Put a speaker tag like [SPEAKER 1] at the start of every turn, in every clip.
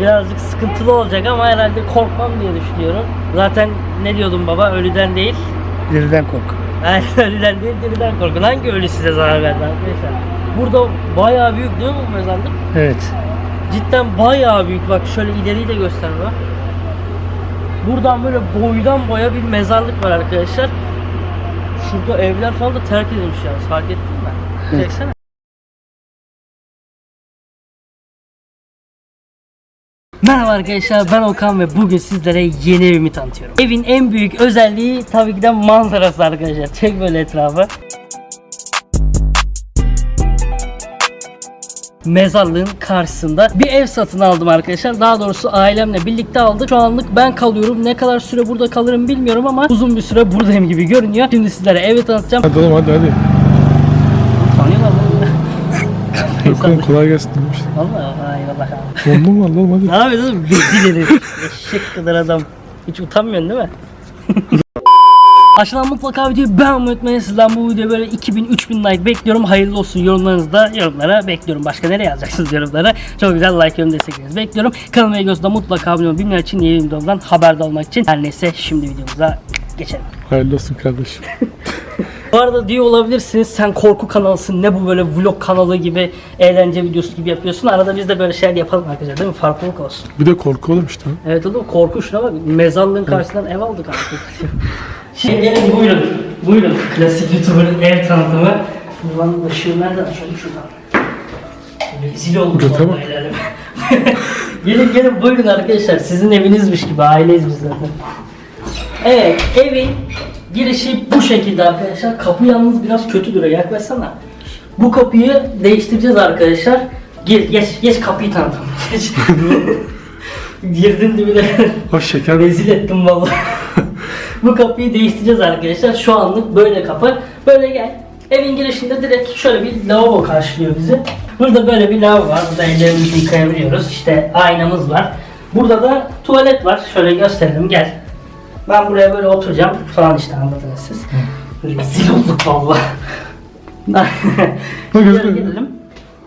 [SPEAKER 1] birazcık sıkıntılı olacak ama herhalde korkmam diye düşünüyorum. Zaten ne diyordum baba ölüden değil.
[SPEAKER 2] Diriden kork.
[SPEAKER 1] Hayır ölüden değil diriden korkun. Hangi ölü size zarar verdi arkadaşlar? Burada bayağı büyük değil mi bu mezarlık?
[SPEAKER 2] Evet.
[SPEAKER 1] Cidden bayağı büyük. Bak şöyle ileriyi de göster bak. Buradan böyle boydan boya bir mezarlık var arkadaşlar. Şurada evler falan da terk edilmiş yani. Fark ettin mi?
[SPEAKER 2] Evet.
[SPEAKER 1] Çeksene. Merhaba arkadaşlar ben Okan ve bugün sizlere yeni evimi tanıtıyorum. Evin en büyük özelliği tabii ki de manzarası arkadaşlar. Çek böyle etrafı. mezarlığın karşısında bir ev satın aldım arkadaşlar. Daha doğrusu ailemle birlikte aldık. Şu anlık ben kalıyorum. Ne kadar süre burada kalırım bilmiyorum ama uzun bir süre buradayım gibi görünüyor. Şimdi sizlere evi tanıtacağım.
[SPEAKER 2] Hadi oğlum hadi hadi. Oğlum kolay gelsin demiş.
[SPEAKER 1] Valla eyvallah abi.
[SPEAKER 2] Dondu mu lan hadi.
[SPEAKER 1] Ne yapıyorsun oğlum? Rezil herif. Eşek kadar adam. Hiç utanmıyorsun değil mi? Aşağıdan mutlaka videoyu beğenmeyi unutmayın. Sizden bu videoya böyle 2000-3000 like bekliyorum. Hayırlı olsun yorumlarınızı da yorumlara bekliyorum. Başka nereye yazacaksınız yorumlara? Çok güzel like yorum desteklerinizi bekliyorum. Kanalıma videosunda mutlaka abone olun. Bilmeyen için yeni videomdan haberdar olmak için. Her neyse şimdi videomuza geçelim.
[SPEAKER 2] Hayırlı olsun kardeşim.
[SPEAKER 1] Bu arada diyor olabilirsiniz sen korku kanalısın ne bu böyle vlog kanalı gibi eğlence videosu gibi yapıyorsun. Arada biz de böyle şeyler yapalım arkadaşlar değil mi? Farklılık olsun.
[SPEAKER 2] Bir de korku oğlum işte.
[SPEAKER 1] Evet oğlum korku şuna bak. Mezarlığın karşısından ev aldık artık. Şimdi gelin buyurun. Buyurun. Klasik YouTuber'ın ev tanıtımı. Ulan ışığı nereden açalım şuradan. Rezil olduk
[SPEAKER 2] Göte bak.
[SPEAKER 1] gelin gelin buyurun arkadaşlar. Sizin evinizmiş gibi. Aileyiz biz zaten. Evet evin girişi bu şekilde arkadaşlar. Kapı yalnız biraz kötü duruyor. Yaklaşsana. Bu kapıyı değiştireceğiz arkadaşlar. Gir, geç, geç kapıyı tanıtalım. Geç. Girdin dibine.
[SPEAKER 2] O şeker
[SPEAKER 1] Rezil ettim vallahi. Bu kapıyı değiştireceğiz arkadaşlar. Şu anlık böyle kapı. Böyle gel. Evin girişinde direkt şöyle bir lavabo karşılıyor bizi. Burada böyle bir lavabo var. Burada ellerimizi yıkayabiliyoruz. İşte aynamız var. Burada da tuvalet var. Şöyle gösterelim gel. Ben buraya böyle oturacağım falan işte anladınız siz. Rezil olduk. Şöyle gidelim.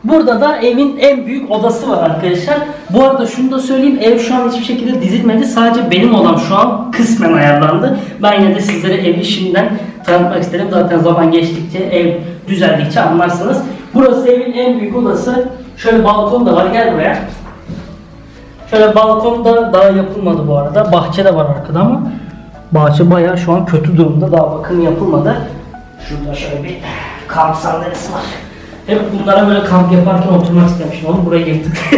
[SPEAKER 1] Burada da evin en büyük odası var arkadaşlar. Bu arada şunu da söyleyeyim. Ev şu an hiçbir şekilde dizilmedi. Sadece benim odam şu an kısmen ayarlandı. Ben yine de sizlere evi şimdiden tanıtmak isterim. Zaten zaman geçtikçe, ev düzeldikçe anlarsınız. Burası evin en büyük odası. Şöyle balkon da var. Gel buraya. Şöyle balkon da daha yapılmadı bu arada. Bahçe de var arkada ama bahçe bayağı şu an kötü durumda. Daha bakım yapılmadı. Şurada şöyle bir kamp sandalyesi var. Hep bunlara böyle kamp yaparken oturmak istemiştim. Oğlum burayı yırttık.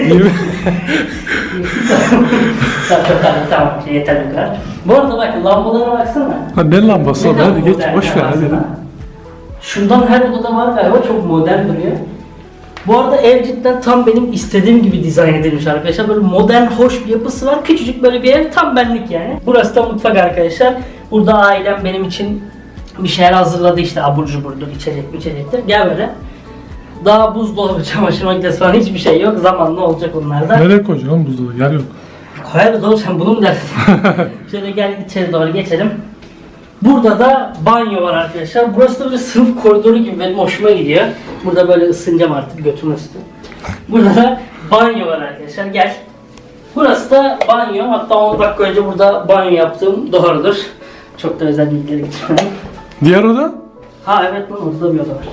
[SPEAKER 1] çok tamam, tamam yeter bu kadar. Bu arada bak lambalara baksana.
[SPEAKER 2] Ha ne lambası
[SPEAKER 1] Ne
[SPEAKER 2] hadi geç boş ver hadi.
[SPEAKER 1] Şundan her odada var galiba çok modern duruyor. Bu arada ev cidden tam benim istediğim gibi dizayn edilmiş arkadaşlar. Böyle modern, hoş bir yapısı var. Küçücük böyle bir ev tam benlik yani. Burası da mutfak arkadaşlar. Burada ailem benim için bir şeyler hazırladı işte abur cuburdur, içecek içecektir. Gel böyle. Daha buzdolabı, çamaşır makinesi falan hiçbir şey yok. Zamanla olacak onlar da.
[SPEAKER 2] Nereye koyacaksın oğlum buzdolabı yer yok.
[SPEAKER 1] Koyarız oğlum sen bunu mu dersin? Şöyle gel içeri doğru geçelim. Burada da banyo var arkadaşlar. Burası da böyle sınıf koridoru gibi benim hoşuma gidiyor. Burada böyle ısınacağım artık götüm ısıtı. Burada da banyo var arkadaşlar gel. Burası da banyo. Hatta 10 dakika önce burada banyo yaptığım doğrudur. Çok da özel bilgileri getirmedim.
[SPEAKER 2] Diğer oda?
[SPEAKER 1] Ha evet lan orada bir oda var.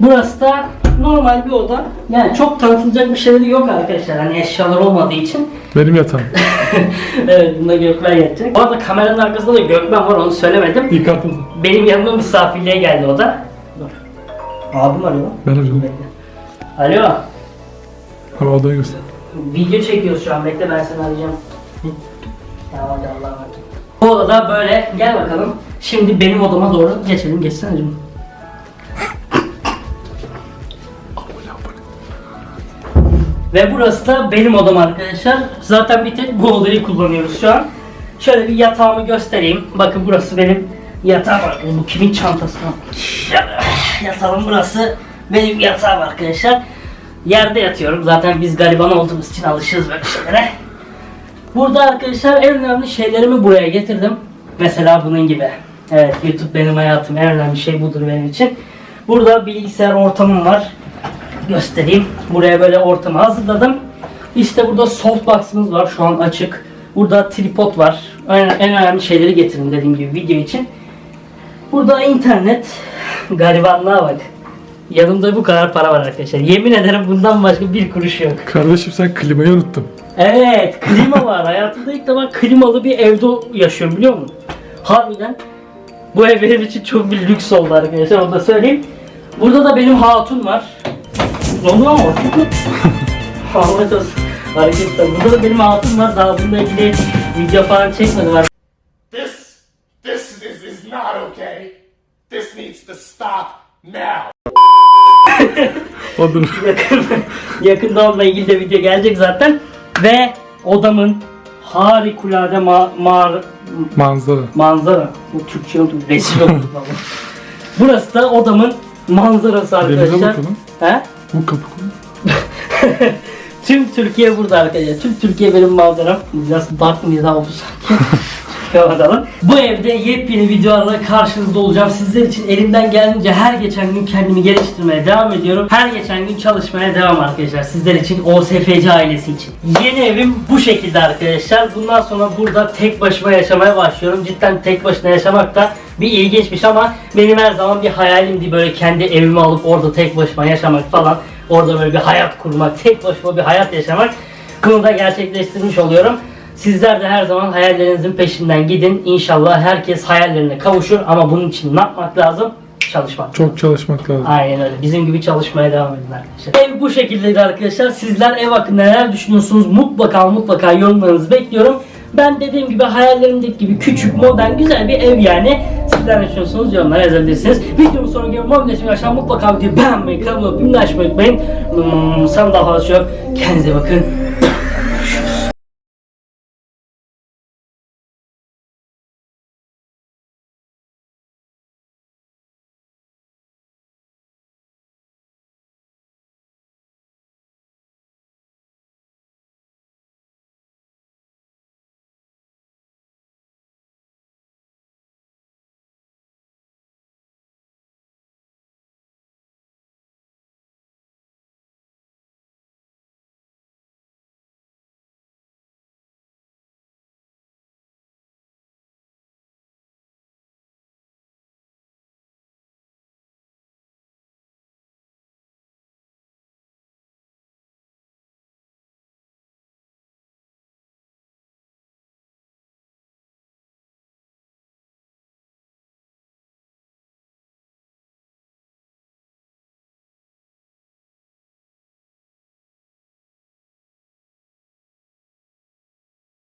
[SPEAKER 1] Burası da normal bir oda. Yani çok tanıtılacak bir şeyleri yok arkadaşlar. Hani eşyalar olmadığı için.
[SPEAKER 2] Benim yatağım.
[SPEAKER 1] evet bunda Gökmen yatacak. Bu arada kameranın arkasında da Gökmen var onu söylemedim.
[SPEAKER 2] Yıkatıldı.
[SPEAKER 1] Benim yanıma misafirliğe geldi o da. Dur. Abim arıyor.
[SPEAKER 2] Ben arıyorum.
[SPEAKER 1] Bekle. Alo.
[SPEAKER 2] Abi odayı göster.
[SPEAKER 1] Video çekiyoruz şu an. Bekle ben seni arayacağım. Ya hadi Allah'a emanet. Bu odada böyle gel bakalım. Şimdi benim odama doğru geçelim. Geçsene canım. Ve burası da benim odam arkadaşlar. Zaten bir tek bu odayı kullanıyoruz şu an. Şöyle bir yatağımı göstereyim. Bakın burası benim yatağım arkadaşlar. Bu kimin çantası? Yatağım burası. Benim yatağım arkadaşlar. Yerde yatıyorum. Zaten biz gariban olduğumuz için alışırız böyle şeylere. Burada arkadaşlar en önemli şeylerimi buraya getirdim. Mesela bunun gibi. Evet YouTube benim hayatım. En önemli şey budur benim için. Burada bilgisayar ortamım var. Göstereyim. Buraya böyle ortamı hazırladım. İşte burada softbox'ımız var şu an açık. Burada tripod var. En, en önemli şeyleri getirin dediğim gibi video için. Burada internet. Garibanlığa bak. Yanımda bu kadar para var arkadaşlar. Yemin ederim bundan başka bir kuruş yok.
[SPEAKER 2] Kardeşim sen klimayı unuttun.
[SPEAKER 1] Evet, klima var. Hayatımda ilk defa klimalı bir evde yaşıyorum biliyor musun? Harbiden bu ev benim için çok bir lüks oldu arkadaşlar. Onu da söyleyeyim. Burada da benim hatun var. Onu ama Ahmet olsun. Hareketler. Burada da benim hatun var. Daha bununla ilgili video falan çekmedim.
[SPEAKER 3] This, this is, is not okay. This needs to stop now.
[SPEAKER 2] Olur.
[SPEAKER 1] Yakın, yakında onunla ilgili de video gelecek zaten. Ve odamın harikulade ma mağara-
[SPEAKER 2] Manzara.
[SPEAKER 1] manzara. Bu Türkçe oldu. Resim oldu vallahi. Burası da odamın manzarası
[SPEAKER 2] Denize
[SPEAKER 1] arkadaşlar. He?
[SPEAKER 2] Bu kapı.
[SPEAKER 1] Tüm Türkiye burada arkadaşlar. Tüm Türkiye benim manzaram. Mizah oldu sanki. Kapatalım. Bu evde yepyeni videolarla karşınızda olacağım. Sizler için elimden geldiğince her geçen gün kendimi geliştirmeye devam ediyorum. Her geçen gün çalışmaya devam arkadaşlar. Sizler için OSFC ailesi için. Yeni evim bu şekilde arkadaşlar. Bundan sonra burada tek başıma yaşamaya başlıyorum. Cidden tek başına yaşamak da bir ilginçmiş ama benim her zaman bir hayalimdi böyle kendi evimi alıp orada tek başıma yaşamak falan. Orada böyle bir hayat kurmak, tek başıma bir hayat yaşamak. Bunu da gerçekleştirmiş oluyorum. Sizler de her zaman hayallerinizin peşinden gidin. İnşallah herkes hayallerine kavuşur ama bunun için ne yapmak lazım? Çalışmak.
[SPEAKER 2] Çok çalışmak lazım.
[SPEAKER 1] Aynen öyle. Bizim gibi çalışmaya devam edin arkadaşlar. Ev bu şekildeydi arkadaşlar. Sizler ev hakkında neler düşünüyorsunuz? Mutlaka mutlaka yorumlarınızı bekliyorum. Ben dediğim gibi hayallerimdeki gibi küçük, modern, güzel bir ev yani. Sizler ne düşünüyorsunuz? Yorumlara yazabilirsiniz. Videomun sonuna gelin. Mobilyaşım aşağı mutlaka videoyu beğenmeyi, kanalıma abone olmayı unutmayın. Hmm, sen daha fazla yok. Kendinize bakın.